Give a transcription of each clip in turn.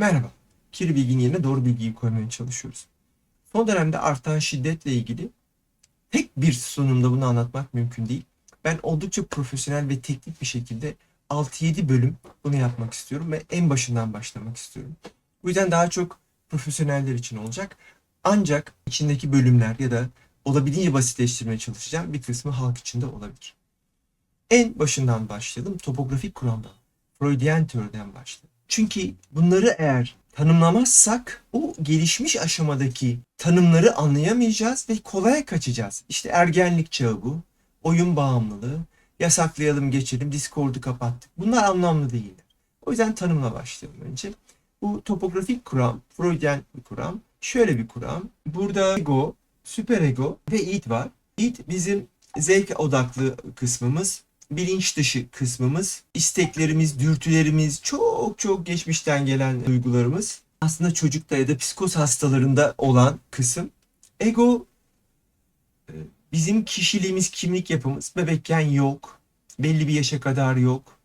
Merhaba. Kirli bilginin yerine doğru bilgiyi koymaya çalışıyoruz. Son dönemde artan şiddetle ilgili tek bir sunumda bunu anlatmak mümkün değil. Ben oldukça profesyonel ve teknik bir şekilde 6-7 bölüm bunu yapmak istiyorum ve en başından başlamak istiyorum. Bu yüzden daha çok profesyoneller için olacak. Ancak içindeki bölümler ya da olabildiğince basitleştirmeye çalışacağım bir kısmı halk içinde olabilir. En başından başlayalım. Topografik kuramdan. Freudian teoriden başlayalım. Çünkü bunları eğer tanımlamazsak o gelişmiş aşamadaki tanımları anlayamayacağız ve kolaya kaçacağız. İşte ergenlik çağı bu. Oyun bağımlılığı. Yasaklayalım geçelim. Discord'u kapattık. Bunlar anlamlı değiller. O yüzden tanımla başlayalım önce. Bu topografik kuram, Freudian bir kuram. Şöyle bir kuram. Burada ego, süperego ve id var. İd bizim zevk odaklı kısmımız bilinç dışı kısmımız, isteklerimiz, dürtülerimiz, çok çok geçmişten gelen duygularımız. Aslında çocukta ya da psikoz hastalarında olan kısım. Ego e, bizim kişiliğimiz, kimlik yapımız bebekken yok. Belli bir yaşa kadar yok.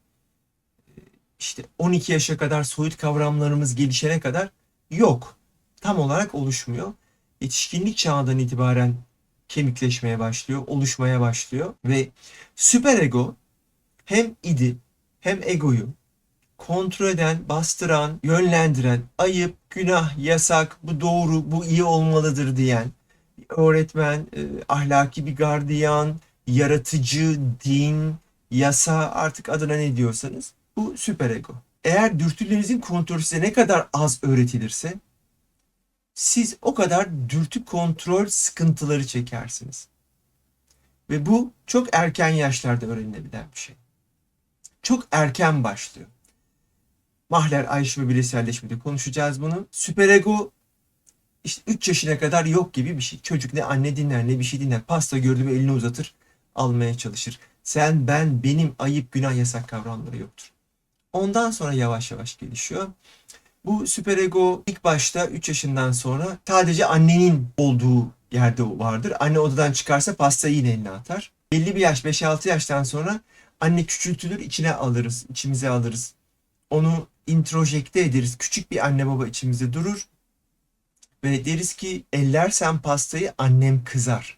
E, İşte 12 yaşa kadar soyut kavramlarımız gelişene kadar yok. Tam olarak oluşmuyor. Yetişkinlik çağından itibaren kemikleşmeye başlıyor, oluşmaya başlıyor ve süperego hem idi hem egoyu kontrol eden, bastıran, yönlendiren, ayıp, günah, yasak, bu doğru, bu iyi olmalıdır diyen öğretmen, e, ahlaki bir gardiyan, yaratıcı, din, yasa artık adına ne diyorsanız bu süperego. Eğer dürtülerinizin kontrolü size ne kadar az öğretilirse siz o kadar dürtü kontrol sıkıntıları çekersiniz. Ve bu çok erken yaşlarda öğrenilebilen bir şey. Çok erken başlıyor. Mahler ayrışma bireyselleşmede konuşacağız bunu. Süperego işte 3 yaşına kadar yok gibi bir şey. Çocuk ne anne dinler ne bir şey dinler. Pasta gördü mü elini uzatır almaya çalışır. Sen, ben, benim ayıp, günah, yasak kavramları yoktur. Ondan sonra yavaş yavaş gelişiyor. Bu süperego ilk başta 3 yaşından sonra sadece annenin olduğu yerde vardır. Anne odadan çıkarsa pastayı yine eline atar. Belli bir yaş 5-6 yaştan sonra anne küçültülür içine alırız, içimize alırız. Onu introjekte ederiz. Küçük bir anne baba içimizde durur. Ve deriz ki ellersen pastayı annem kızar.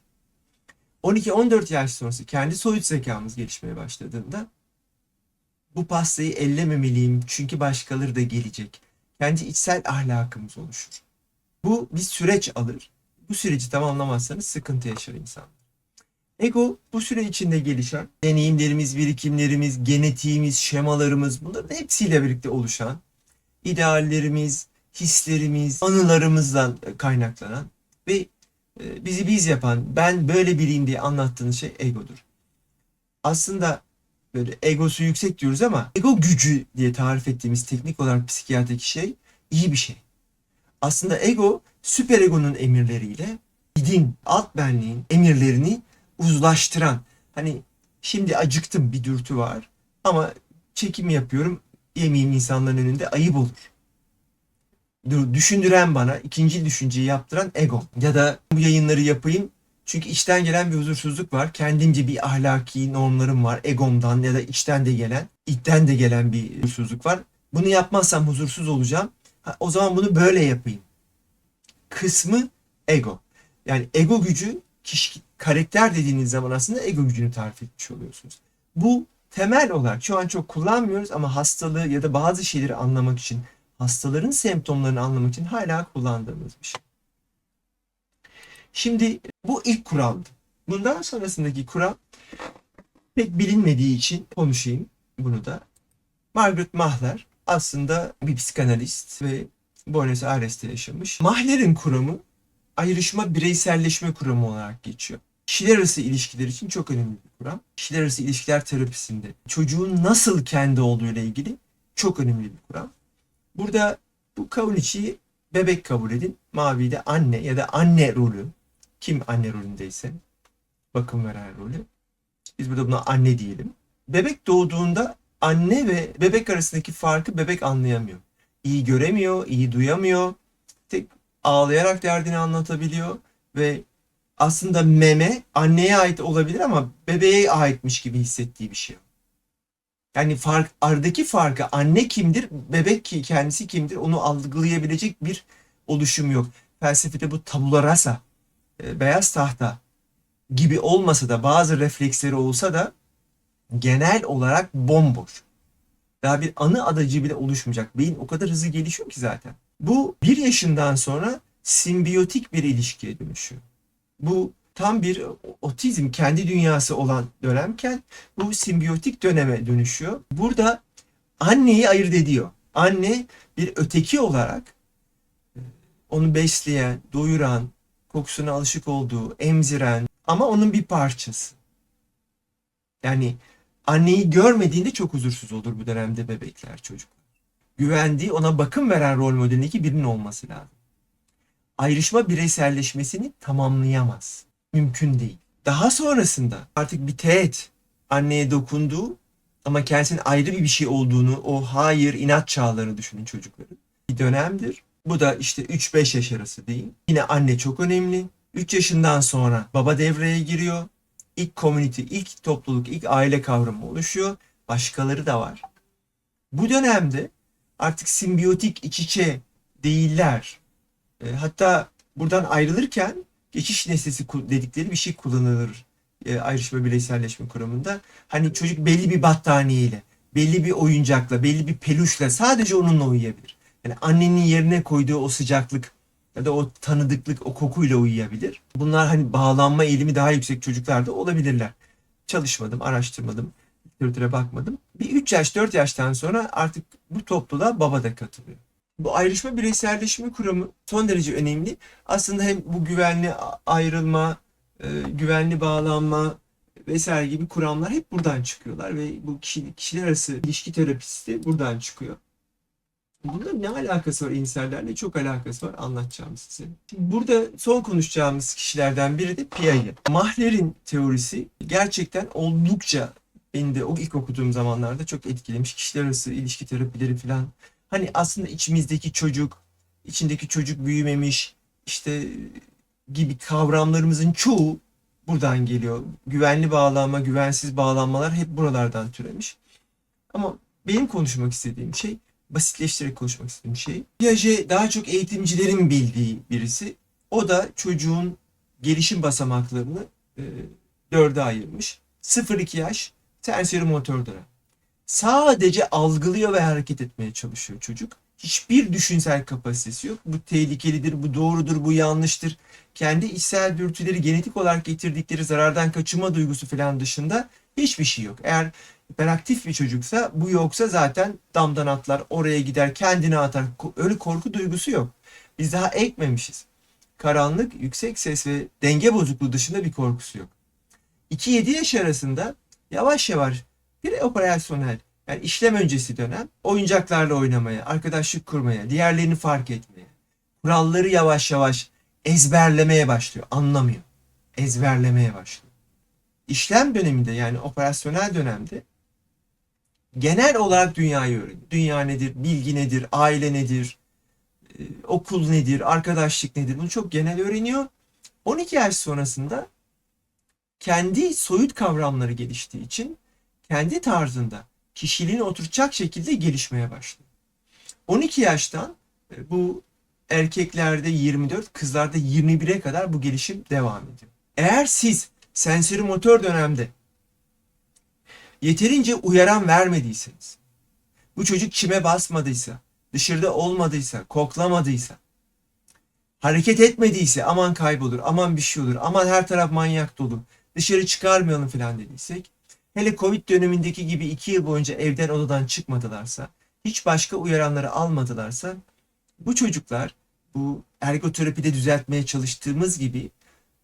12-14 yaş sonrası kendi soyut zekamız gelişmeye başladığında bu pastayı ellememeliyim çünkü başkaları da gelecek. Kendi içsel ahlakımız oluşur. Bu bir süreç alır. Bu süreci tamamlamazsanız sıkıntı yaşar insan. Ego bu süre içinde gelişen deneyimlerimiz, birikimlerimiz, genetiğimiz, şemalarımız bunların hepsiyle birlikte oluşan ideallerimiz, hislerimiz, anılarımızdan kaynaklanan ve e, bizi biz yapan, ben böyle biriyim diye anlattığınız şey egodur. Aslında böyle egosu yüksek diyoruz ama ego gücü diye tarif ettiğimiz teknik olarak psikiyatrik şey iyi bir şey. Aslında ego süperegonun emirleriyle idin, alt benliğin emirlerini uzlaştıran. Hani şimdi acıktım bir dürtü var ama çekim yapıyorum yemeyeyim insanların önünde ayıp olur. Düşündüren bana ikinci düşünceyi yaptıran ego. Ya da bu yayınları yapayım çünkü içten gelen bir huzursuzluk var. Kendimce bir ahlaki normlarım var. Egomdan ya da içten de gelen, içten de gelen bir huzursuzluk var. Bunu yapmazsam huzursuz olacağım. Ha, o zaman bunu böyle yapayım. Kısmı ego. Yani ego gücü kişi, karakter dediğiniz zaman aslında ego gücünü tarif etmiş oluyorsunuz. Bu temel olarak şu an çok kullanmıyoruz ama hastalığı ya da bazı şeyleri anlamak için, hastaların semptomlarını anlamak için hala kullandığımız bir şey. Şimdi bu ilk kuraldı. Bundan sonrasındaki kural pek bilinmediği için konuşayım bunu da. Margaret Mahler aslında bir psikanalist ve Buenos Aires'te yaşamış. Mahler'in kuramı ayrışma bireyselleşme kuramı olarak geçiyor. Kişiler arası ilişkiler için çok önemli bir kuram. Kişiler arası ilişkiler terapisinde çocuğun nasıl kendi olduğu ile ilgili çok önemli bir kuram. Burada bu Kauniçi'yi bebek kabul edin. Mavi de anne ya da anne rolü. Kim anne rolündeyse bakım veren rolü. Biz burada buna anne diyelim. Bebek doğduğunda anne ve bebek arasındaki farkı bebek anlayamıyor. İyi göremiyor, iyi duyamıyor. Tek ağlayarak derdini anlatabiliyor ve aslında meme anneye ait olabilir ama bebeğe aitmiş gibi hissettiği bir şey. Yani fark, aradaki farkı anne kimdir, bebek ki kendisi kimdir onu algılayabilecek bir oluşum yok. Felsefede bu tabula rasa, beyaz tahta gibi olmasa da bazı refleksleri olsa da genel olarak bomboş. Daha bir anı adacı bile oluşmayacak. Beyin o kadar hızlı gelişiyor ki zaten. Bu bir yaşından sonra simbiyotik bir ilişkiye dönüşüyor. Bu tam bir otizm kendi dünyası olan dönemken bu simbiyotik döneme dönüşüyor. Burada anneyi ayırt ediyor. Anne bir öteki olarak e, onu besleyen, doyuran, kokusuna alışık olduğu, emziren ama onun bir parçası. Yani anneyi görmediğinde çok huzursuz olur bu dönemde bebekler, çocuklar. Güvendiği, ona bakım veren rol modelindeki birinin olması lazım. Ayrışma bireyselleşmesini tamamlayamaz. Mümkün değil. Daha sonrasında artık bir teğet anneye dokunduğu ama kendisinin ayrı bir bir şey olduğunu, o hayır inat çağlarını düşünün çocukların. Bir dönemdir. Bu da işte 3-5 yaş arası değil. Yine anne çok önemli. 3 yaşından sonra baba devreye giriyor. İlk community, ilk topluluk, ilk aile kavramı oluşuyor. Başkaları da var. Bu dönemde artık simbiyotik iç içe değiller. E, hatta buradan ayrılırken geçiş nesnesi dedikleri bir şey kullanılır e, ayrışma bireyselleşme kuramında. Hani çocuk belli bir battaniyeyle, belli bir oyuncakla, belli bir peluşla sadece onunla uyuyabilir. Yani annenin yerine koyduğu o sıcaklık ya da o tanıdıklık, o kokuyla uyuyabilir. Bunlar hani bağlanma eğilimi daha yüksek çocuklarda olabilirler. Çalışmadım, araştırmadım, literatüre bakmadım. Bir 3 yaş, 4 yaştan sonra artık bu topluluğa baba da katılıyor. Bu ayrışma bireyselleşme kuramı son derece önemli. Aslında hem bu güvenli ayrılma, e, güvenli bağlanma vesaire gibi kuramlar hep buradan çıkıyorlar ve bu kişi, kişiler arası ilişki terapisi de buradan çıkıyor. Bunların ne alakası var insellerle? Çok alakası var. Anlatacağım size. Şimdi burada son konuşacağımız kişilerden biri de Piaget. Mahler'in teorisi gerçekten oldukça beni de o ilk okuduğum zamanlarda çok etkilemiş. Kişiler arası ilişki terapileri falan. Hani aslında içimizdeki çocuk, içindeki çocuk büyümemiş, işte gibi kavramlarımızın çoğu buradan geliyor. Güvenli bağlanma, güvensiz bağlanmalar hep buralardan türemiş. Ama benim konuşmak istediğim şey basitleştirerek konuşmak istediğim şey. Piaget daha çok eğitimcilerin bildiği birisi. O da çocuğun gelişim basamaklarını e, dörde ayırmış. 0-2 yaş motor dönem. Sadece algılıyor ve hareket etmeye çalışıyor çocuk. Hiçbir düşünsel kapasitesi yok. Bu tehlikelidir, bu doğrudur, bu yanlıştır. Kendi içsel dürtüleri genetik olarak getirdikleri zarardan kaçınma duygusu falan dışında hiçbir şey yok. Eğer hiperaktif bir çocuksa bu yoksa zaten damdan atlar, oraya gider, kendini atar. Öyle korku duygusu yok. Biz daha ekmemişiz. Karanlık, yüksek ses ve denge bozukluğu dışında bir korkusu yok. 2-7 yaş arasında yavaş yavaş bir operasyonel yani işlem öncesi dönem oyuncaklarla oynamaya, arkadaşlık kurmaya, diğerlerini fark etmeye, kuralları yavaş yavaş ezberlemeye başlıyor. Anlamıyor. Ezberlemeye başlıyor. İşlem döneminde yani operasyonel dönemde genel olarak dünyayı öğreniyor. Dünya nedir, bilgi nedir, aile nedir, e, okul nedir, arkadaşlık nedir bunu çok genel öğreniyor. 12 yaş sonrasında kendi soyut kavramları geliştiği için kendi tarzında kişiliğini oturtacak şekilde gelişmeye başlıyor. 12 yaştan e, bu erkeklerde 24, kızlarda 21'e kadar bu gelişim devam ediyor. Eğer siz sensörü motor dönemde yeterince uyaran vermediyseniz, bu çocuk çime basmadıysa, dışarıda olmadıysa, koklamadıysa, hareket etmediyse aman kaybolur, aman bir şey olur, aman her taraf manyak dolu, dışarı çıkarmayalım falan dediysek, hele Covid dönemindeki gibi iki yıl boyunca evden odadan çıkmadılarsa, hiç başka uyaranları almadılarsa, bu çocuklar bu ergoterapide düzeltmeye çalıştığımız gibi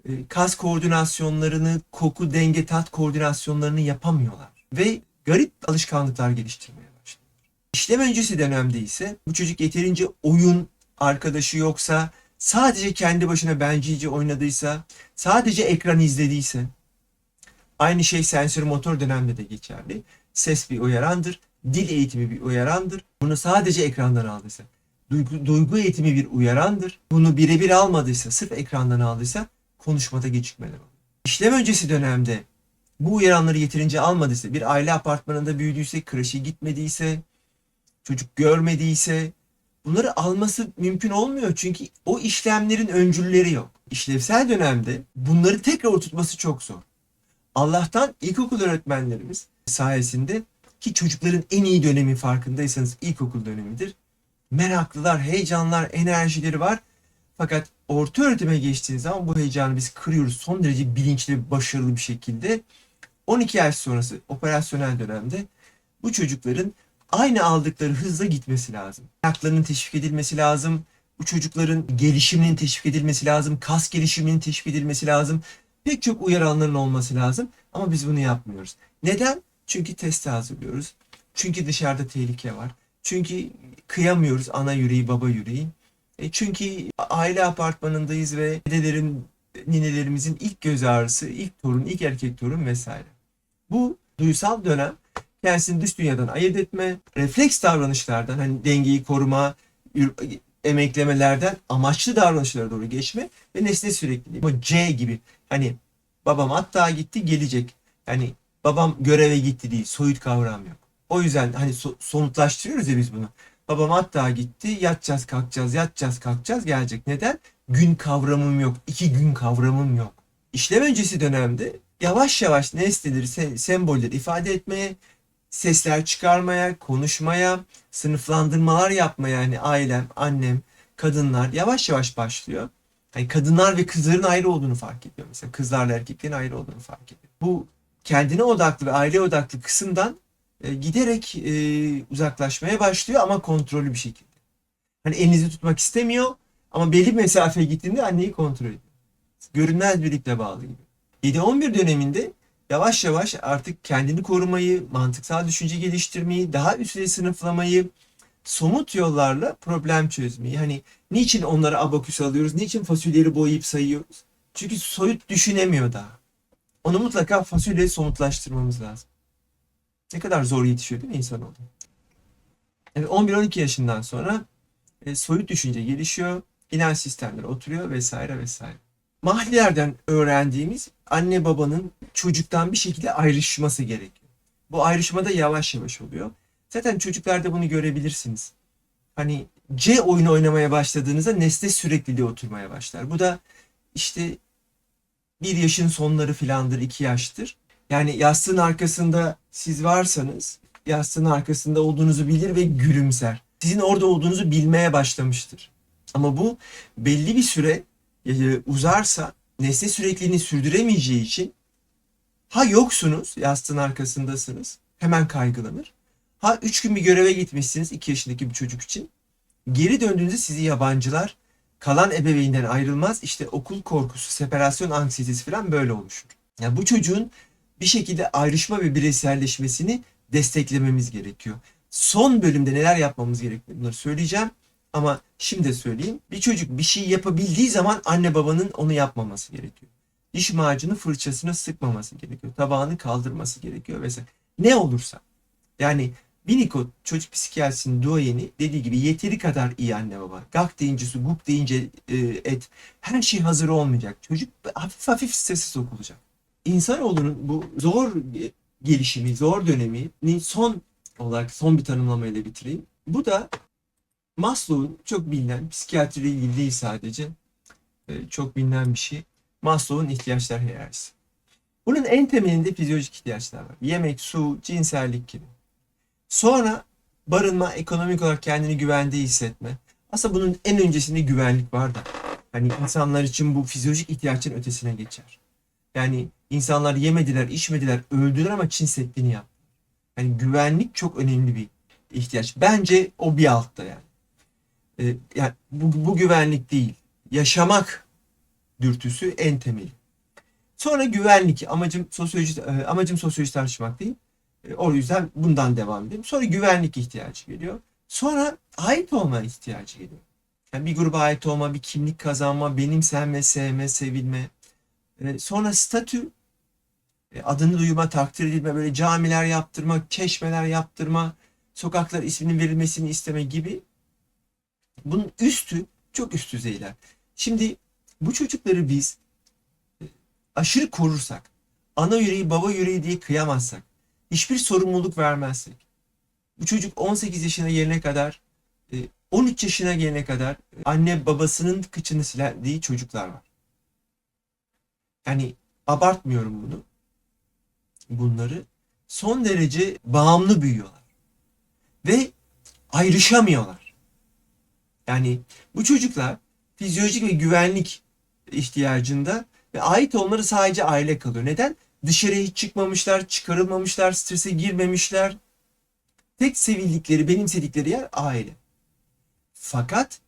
e, kas koordinasyonlarını, koku, denge, tat koordinasyonlarını yapamıyorlar. Ve garip alışkanlıklar geliştirmeye başlıyor. İşlem öncesi dönemde ise bu çocuk yeterince oyun arkadaşı yoksa, sadece kendi başına bencilce oynadıysa, sadece ekran izlediyse, aynı şey sensör motor dönemde de geçerli. Ses bir uyarandır, dil eğitimi bir uyarandır. Bunu sadece ekrandan aldıysa, duygu, duygu eğitimi bir uyarandır. Bunu birebir almadıysa, sırf ekrandan aldıysa konuşmada gecikmeler olur. İşlem öncesi dönemde bu uyaranları yeterince almadıysa, bir aile apartmanında büyüdüyse, kreşe gitmediyse, çocuk görmediyse bunları alması mümkün olmuyor. Çünkü o işlemlerin öncülleri yok. İşlevsel dönemde bunları tekrar oturtması çok zor. Allah'tan ilkokul öğretmenlerimiz sayesinde ki çocukların en iyi dönemi farkındaysanız ilkokul dönemidir. Meraklılar, heyecanlar, enerjileri var. Fakat orta öğretime geçtiğiniz zaman bu heyecanı biz kırıyoruz son derece bilinçli başarılı bir şekilde. 12 yaş sonrası operasyonel dönemde bu çocukların aynı aldıkları hızla gitmesi lazım. Ayaklarının teşvik edilmesi lazım. Bu çocukların gelişiminin teşvik edilmesi lazım. Kas gelişiminin teşvik edilmesi lazım. Pek çok uyaranların olması lazım. Ama biz bunu yapmıyoruz. Neden? Çünkü teste hazırlıyoruz. Çünkü dışarıda tehlike var. Çünkü kıyamıyoruz ana yüreği baba yüreği. E çünkü aile apartmanındayız ve dedelerin, ninelerimizin ilk göz ağrısı, ilk torun, ilk erkek torun vesaire. Bu duysal dönem kendisini dış dünyadan ayırt etme, refleks davranışlardan hani dengeyi koruma, emeklemelerden amaçlı davranışlara doğru geçme ve nesne sürekliliği. Bu C gibi hani babam hatta gitti gelecek. Yani babam göreve gitti değil soyut kavram yok. O yüzden hani so- somutlaştırıyoruz ya biz bunu. Babam hatta gitti yatacağız kalkacağız yatacağız kalkacağız gelecek. Neden? Gün kavramım yok. iki gün kavramım yok. İşlem öncesi dönemde yavaş yavaş nesneleri, se- sembolleri ifade etmeye, sesler çıkarmaya, konuşmaya, sınıflandırmalar yapmaya yani ailem, annem, kadınlar yavaş yavaş başlıyor. Yani kadınlar ve kızların ayrı olduğunu fark ediyor. Mesela kızlarla erkeklerin ayrı olduğunu fark ediyor. Bu kendine odaklı ve aile odaklı kısımdan e, giderek e, uzaklaşmaya başlıyor ama kontrollü bir şekilde. Hani elinizi tutmak istemiyor ama belli bir mesafeye gittiğinde anneyi kontrol ediyor. Görünmez bir iple bağlı gibi. 7-11 döneminde yavaş yavaş artık kendini korumayı, mantıksal düşünce geliştirmeyi, daha üstüne sınıflamayı, somut yollarla problem çözmeyi. Hani niçin onlara abaküs alıyoruz, niçin fasulyeleri boyayıp sayıyoruz? Çünkü soyut düşünemiyor daha. Onu mutlaka fasulyeyi somutlaştırmamız lazım. Ne kadar zor yetişiyor değil mi insanoğlu? Evet, 11-12 yaşından sonra e, soyut düşünce gelişiyor, inanç sistemleri oturuyor vesaire vesaire. Mahlilerden öğrendiğimiz anne babanın çocuktan bir şekilde ayrışması gerekiyor. Bu ayrışma da yavaş yavaş oluyor. Zaten çocuklarda bunu görebilirsiniz. Hani C oyunu oynamaya başladığınızda nesne sürekliliği oturmaya başlar. Bu da işte bir yaşın sonları filandır, iki yaştır. Yani yastığın arkasında siz varsanız yastığın arkasında olduğunuzu bilir ve gülümser. Sizin orada olduğunuzu bilmeye başlamıştır. Ama bu belli bir süre e, uzarsa nesne sürekliliğini sürdüremeyeceği için ha yoksunuz yastığın arkasındasınız hemen kaygılanır. Ha üç gün bir göreve gitmişsiniz iki yaşındaki bir çocuk için. Geri döndüğünüzde sizi yabancılar kalan ebeveynden ayrılmaz. İşte okul korkusu, separasyon anksiyetesi falan böyle oluşur. Yani bu çocuğun bir şekilde ayrışma ve bireyselleşmesini desteklememiz gerekiyor. Son bölümde neler yapmamız gerektiğini bunları söyleyeceğim. Ama şimdi söyleyeyim. Bir çocuk bir şey yapabildiği zaman anne babanın onu yapmaması gerekiyor. Diş macunu fırçasını sıkmaması gerekiyor. Tabağını kaldırması gerekiyor vesaire. Ne olursa. Yani Winnicott çocuk psikiyatrisinin duayeni dediği gibi yeteri kadar iyi anne baba. Gak deyince su, guk deyince e, et. Her şey hazır olmayacak. Çocuk hafif hafif strese sokulacak. İnsanoğlunun bu zor gelişimi, zor dönemini son olarak son bir tanımlamayla bitireyim. Bu da Maslow'un çok bilinen, psikiyatriyle ilgili değil sadece, e, çok bilinen bir şey. Maslow'un ihtiyaçlar hiyerarşisi. Bunun en temelinde fizyolojik ihtiyaçlar var. Yemek, su, cinsellik gibi. Sonra barınma, ekonomik olarak kendini güvende hissetme. Aslında bunun en öncesinde güvenlik var da. Hani insanlar için bu fizyolojik ihtiyaçların ötesine geçer. Yani insanlar yemediler, içmediler, öldüler ama Çin Seddi'ni yaptı. Yani güvenlik çok önemli bir ihtiyaç. Bence o bir altta yani. Ee, yani bu, bu güvenlik değil. Yaşamak dürtüsü en temeli. Sonra güvenlik. Amacım sosyoloji e, amacım sosyoloji tartışmak değil. E, O yüzden bundan devam edelim. Sonra güvenlik ihtiyacı geliyor. Sonra ait olma ihtiyacı geliyor. Yani bir gruba ait olma, bir kimlik kazanma, benimsenme, sevme, sevilme. E, Sonra statü, e, adını duyma, takdir edilme, böyle camiler yaptırma, çeşmeler yaptırma, sokaklar isminin verilmesini isteme gibi. Bunun üstü çok üst düzeyler. Şimdi bu çocukları biz e, aşırı korursak, ana yüreği baba yüreği diye kıyamazsak, hiçbir sorumluluk vermezsek, bu çocuk 18 yaşına gelene kadar, e, 13 yaşına gelene kadar e, anne babasının kıçını sildiği çocuklar var. Yani abartmıyorum bunu. Bunları son derece bağımlı büyüyorlar. Ve ayrışamıyorlar. Yani bu çocuklar fizyolojik ve güvenlik ihtiyacında ve ait olmaları sadece aile kalıyor. Neden? Dışarıya hiç çıkmamışlar, çıkarılmamışlar, strese girmemişler. Tek sevildikleri, benimsedikleri yer aile. Fakat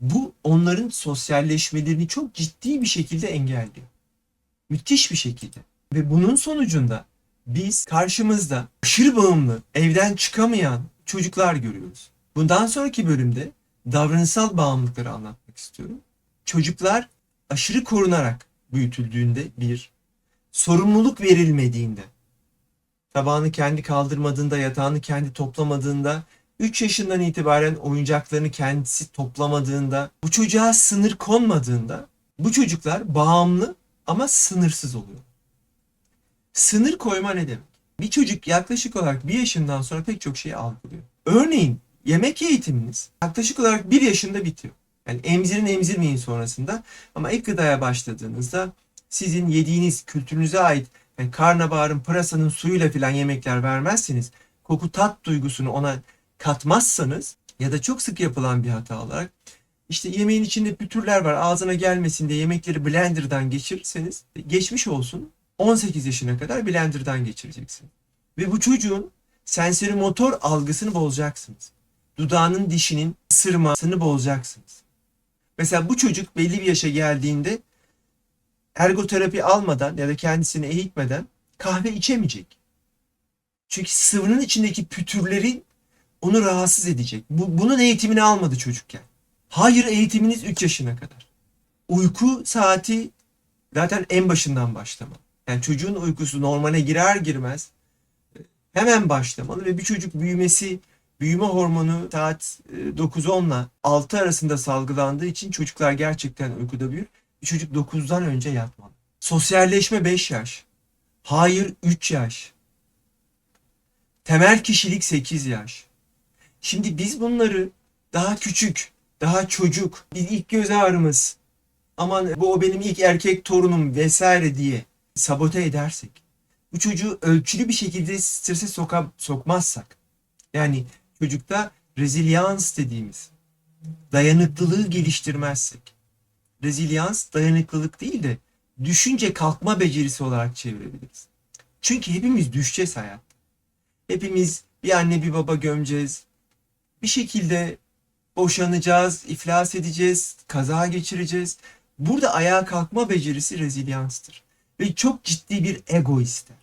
bu onların sosyalleşmelerini çok ciddi bir şekilde engelliyor. Müthiş bir şekilde. Ve bunun sonucunda biz karşımızda aşırı bağımlı, evden çıkamayan çocuklar görüyoruz. Bundan sonraki bölümde davranışsal bağımlılıkları anlatmak istiyorum. Çocuklar aşırı korunarak büyütüldüğünde bir, sorumluluk verilmediğinde, tabağını kendi kaldırmadığında, yatağını kendi toplamadığında, 3 yaşından itibaren oyuncaklarını kendisi toplamadığında, bu çocuğa sınır konmadığında bu çocuklar bağımlı ama sınırsız oluyor. Sınır koyma ne demek? Bir çocuk yaklaşık olarak bir yaşından sonra pek çok şeyi algılıyor. Örneğin yemek eğitiminiz yaklaşık olarak bir yaşında bitiyor. Yani emzirin emzirmeyin sonrasında ama ilk gıdaya başladığınızda sizin yediğiniz kültürünüze ait yani karnabaharın pırasanın suyuyla filan yemekler vermezseniz koku tat duygusunu ona katmazsanız ya da çok sık yapılan bir hata olarak işte yemeğin içinde pütürler var ağzına gelmesin diye yemekleri blenderdan geçirirseniz geçmiş olsun 18 yaşına kadar blenderdan geçireceksin. Ve bu çocuğun sensori motor algısını bozacaksınız. Dudağının dişinin ısırmasını bozacaksınız. Mesela bu çocuk belli bir yaşa geldiğinde ergoterapi almadan ya da kendisini eğitmeden kahve içemeyecek. Çünkü sıvının içindeki pütürlerin onu rahatsız edecek. Bu, bunun eğitimini almadı çocukken. Hayır eğitiminiz 3 yaşına kadar. Uyku saati zaten en başından başlamalı. Yani çocuğun uykusu normale girer girmez e, hemen başlamalı ve bir çocuk büyümesi büyüme hormonu saat 9-10 ile 6 arasında salgılandığı için çocuklar gerçekten uykuda büyür. Bir çocuk 9'dan önce yatmalı. Sosyalleşme 5 yaş. Hayır 3 yaş. Temel kişilik 8 yaş. Şimdi biz bunları daha küçük, daha çocuk, biz ilk göz ağrımız, aman bu o benim ilk erkek torunum vesaire diye sabote edersek, bu çocuğu ölçülü bir şekilde strese soka, sokmazsak, yani çocukta rezilyans dediğimiz dayanıklılığı geliştirmezsek, rezilyans dayanıklılık değil de düşünce kalkma becerisi olarak çevirebiliriz. Çünkü hepimiz düşeceğiz hayat. Hepimiz bir anne bir baba gömeceğiz. Bir şekilde boşanacağız, iflas edeceğiz, kaza geçireceğiz. Burada ayağa kalkma becerisi rezilyanstır. Ve çok ciddi bir ego ister.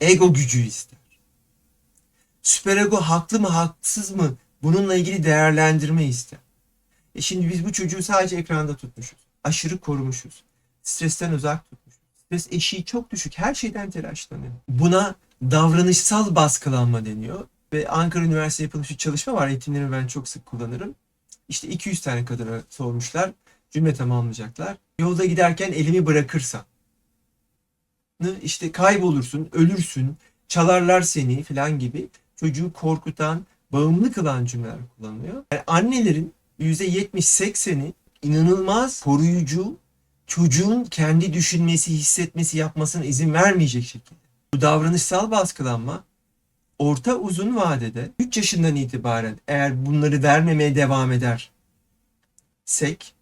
Ego gücü ister. Süperego haklı mı haksız mı bununla ilgili değerlendirme ister. E şimdi biz bu çocuğu sadece ekranda tutmuşuz. Aşırı korumuşuz. Stresten uzak tutmuşuz. Stres eşiği çok düşük. Her şeyden telaşlanıyor. Buna davranışsal baskılanma deniyor. Ve Ankara Üniversitesi yapılmış bir çalışma var. Eğitimlerimi ben çok sık kullanırım. İşte 200 tane kadına sormuşlar. Cümle tamamlayacaklar. Yolda giderken elimi bırakırsam. işte kaybolursun, ölürsün, çalarlar seni falan gibi çocuğu korkutan, bağımlı kılan cümleler kullanılıyor. Yani annelerin %70-80'i inanılmaz koruyucu, çocuğun kendi düşünmesi, hissetmesi, yapmasına izin vermeyecek şekilde. Bu davranışsal baskılanma orta uzun vadede 3 yaşından itibaren eğer bunları vermemeye devam eder sek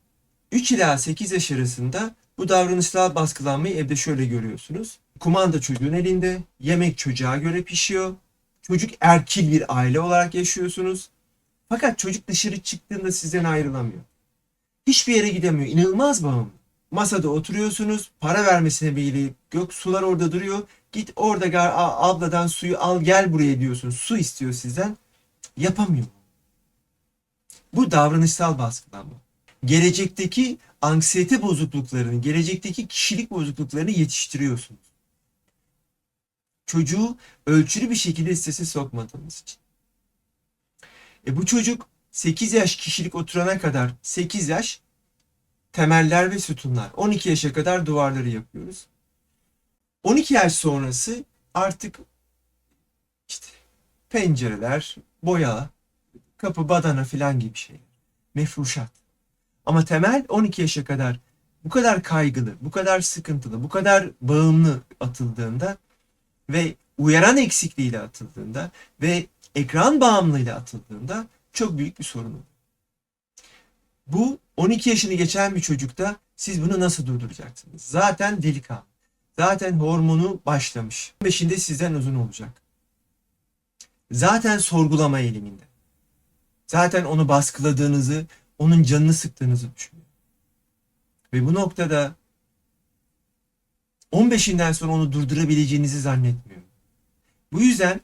3 ila 8 yaş arasında bu davranışsal baskılanmayı evde şöyle görüyorsunuz. Kumanda çocuğun elinde, yemek çocuğa göre pişiyor. Çocuk erkil bir aile olarak yaşıyorsunuz. Fakat çocuk dışarı çıktığında sizden ayrılamıyor. Hiçbir yere gidemiyor. İnanılmaz bağımlı. Masada oturuyorsunuz. Para vermesine bile gök sular orada duruyor. Git orada gar, abladan suyu al gel buraya diyorsun. Su istiyor sizden. Yapamıyor. Bu davranışsal baskılanma. Gelecekteki anksiyete bozukluklarını, gelecekteki kişilik bozukluklarını yetiştiriyorsunuz. Çocuğu ölçülü bir şekilde strese sokmadığınız için. E bu çocuk 8 yaş kişilik oturana kadar 8 yaş temeller ve sütunlar. 12 yaşa kadar duvarları yapıyoruz. 12 yaş sonrası artık işte pencereler, boya, kapı, badana filan gibi şey. Mefruşat. Ama temel 12 yaşa kadar bu kadar kaygılı, bu kadar sıkıntılı, bu kadar bağımlı atıldığında ve uyaran eksikliğiyle atıldığında ve ekran bağımlılığıyla atıldığında çok büyük bir sorun olur. Bu 12 yaşını geçen bir çocukta siz bunu nasıl durduracaksınız? Zaten delikanlı. Zaten hormonu başlamış. 15'inde sizden uzun olacak. Zaten sorgulama eğiliminde. Zaten onu baskıladığınızı, onun canını sıktığınızı düşünüyor. Ve bu noktada 15'inden sonra onu durdurabileceğinizi zannetmiyorum. Bu yüzden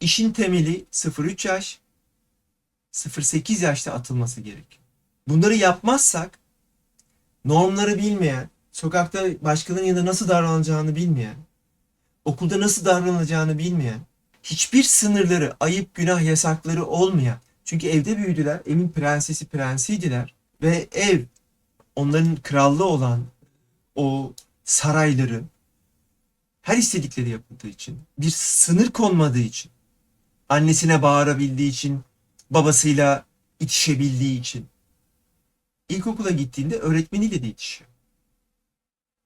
işin temeli 0-3 yaş, 0-8 yaşta atılması gerekiyor. Bunları yapmazsak normları bilmeyen, sokakta başkalarının yanında nasıl davranacağını bilmeyen, okulda nasıl davranılacağını bilmeyen, hiçbir sınırları, ayıp, günah, yasakları olmayan, çünkü evde büyüdüler, evin prensesi prensiydiler ve ev onların krallığı olan o sarayları her istedikleri yapıldığı için, bir sınır konmadığı için, annesine bağırabildiği için, babasıyla itişebildiği için, ilkokula gittiğinde öğretmeniyle de itişiyor.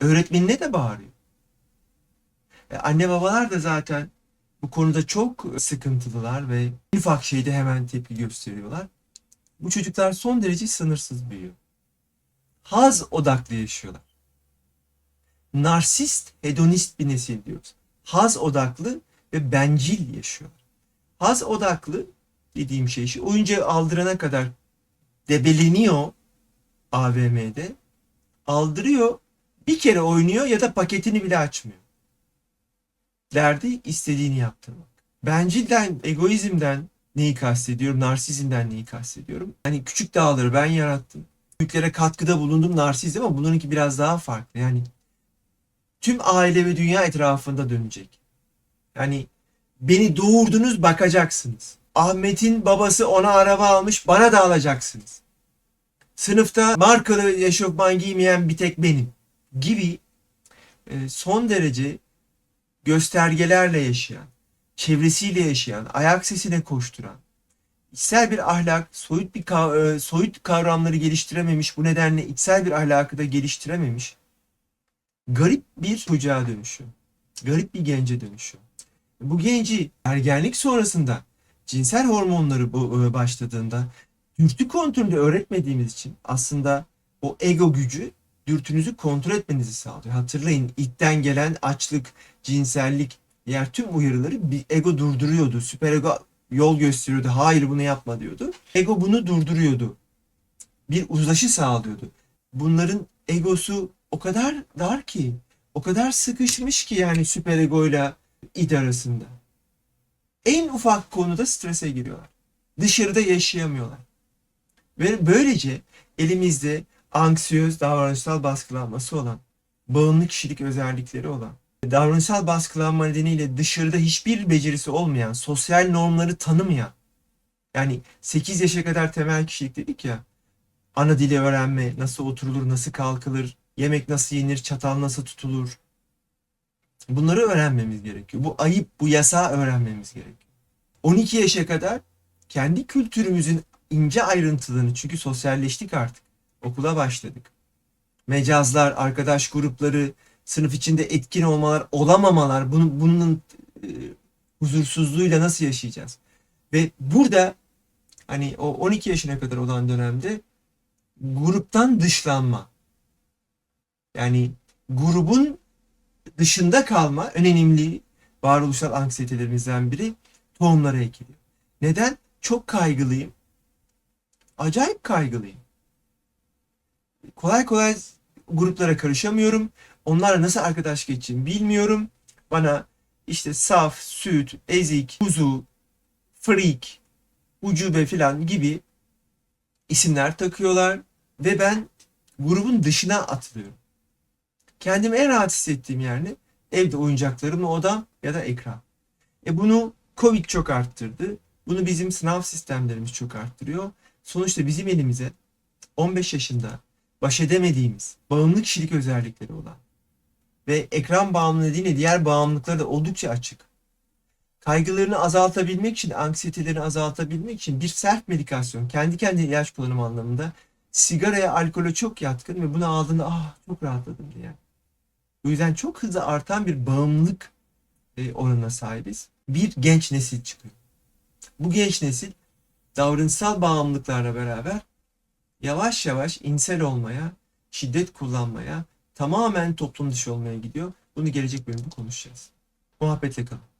Öğretmenine de bağırıyor. E, anne babalar da zaten bu konuda çok sıkıntılılar ve ufak şeyde hemen tepki gösteriyorlar. Bu çocuklar son derece sınırsız büyüyor. Haz odaklı yaşıyorlar. Narsist, hedonist bir nesil diyoruz. Haz odaklı ve bencil yaşıyorlar. Haz odaklı dediğim şey şu. Oyuncağı aldırana kadar debeleniyor AVM'de. Aldırıyor. Bir kere oynuyor ya da paketini bile açmıyor. Derdi istediğini yaptırmak. Bencilden, egoizmden neyi kastediyorum? Narsizmden neyi kastediyorum? Hani küçük dağları ben yarattım. Büyüklere katkıda bulundum narsizm ama bununki biraz daha farklı. Yani tüm aile ve dünya etrafında dönecek. Yani beni doğurdunuz bakacaksınız. Ahmet'in babası ona araba almış bana da alacaksınız. Sınıfta markalı eşofman giymeyen bir tek benim gibi e, son derece göstergelerle yaşayan, çevresiyle yaşayan, ayak sesine koşturan, içsel bir ahlak, soyut bir e, soyut kavramları geliştirememiş, bu nedenle içsel bir ahlakı da geliştirememiş, garip bir çocuğa dönüşüyor. Garip bir gence dönüşüyor. Bu genci ergenlik sonrasında cinsel hormonları e, başladığında dürtü kontrolünü öğretmediğimiz için aslında o ego gücü dürtünüzü kontrol etmenizi sağlıyor. Hatırlayın ilkten gelen açlık, cinsellik, diğer tüm uyarıları bir ego durduruyordu. Süper ego yol gösteriyordu. Hayır bunu yapma diyordu. Ego bunu durduruyordu. Bir uzlaşı sağlıyordu. Bunların egosu o kadar dar ki, o kadar sıkışmış ki yani süper egoyla id arasında. En ufak konuda strese giriyorlar. Dışarıda yaşayamıyorlar. Ve böylece elimizde anksiyöz davranışsal baskılanması olan, bağımlı kişilik özellikleri olan, davranışsal baskılanma nedeniyle dışarıda hiçbir becerisi olmayan, sosyal normları tanımayan, yani 8 yaşa kadar temel kişilik dedik ya, ana dili öğrenme, nasıl oturulur, nasıl kalkılır, yemek nasıl yenir, çatal nasıl tutulur. Bunları öğrenmemiz gerekiyor. Bu ayıp, bu yasağı öğrenmemiz gerekiyor. 12 yaşa kadar kendi kültürümüzün ince ayrıntılarını çünkü sosyalleştik artık. Okula başladık. Mecazlar, arkadaş grupları, sınıf içinde etkin olmalar, olamamalar, bunun, bunun e, huzursuzluğuyla nasıl yaşayacağız? Ve burada hani o 12 yaşına kadar olan dönemde gruptan dışlanma. Yani grubun dışında kalma en önemli varoluşsal anksiyetelerimizden biri tohumlara ekiliyor. Neden? Çok kaygılıyım. Acayip kaygılıyım. Kolay kolay gruplara karışamıyorum. Onlarla nasıl arkadaş geçeyim bilmiyorum. Bana işte saf, süt, ezik, kuzu, freak, ucube filan gibi isimler takıyorlar ve ben grubun dışına atılıyorum. Kendimi en rahat hissettiğim yer ne? Evde oyuncaklarımla odam ya da ekran. E bunu Covid çok arttırdı. Bunu bizim sınav sistemlerimiz çok arttırıyor. Sonuçta bizim elimize 15 yaşında baş edemediğimiz bağımlı kişilik özellikleri olan ve ekran bağımlılığı diğer bağımlılıkları da oldukça açık. Kaygılarını azaltabilmek için, anksiyetelerini azaltabilmek için bir sert medikasyon, kendi kendine ilaç kullanımı anlamında sigaraya, alkole çok yatkın ve bunu aldığında ah çok rahatladım diye. Bu yüzden çok hızlı artan bir bağımlılık e, oranına sahibiz. Bir genç nesil çıkıyor. Bu genç nesil davranışsal bağımlılıklarla beraber yavaş yavaş insel olmaya, şiddet kullanmaya, tamamen toplum dışı olmaya gidiyor. Bunu gelecek bölümde konuşacağız. Muhabbetle kalın.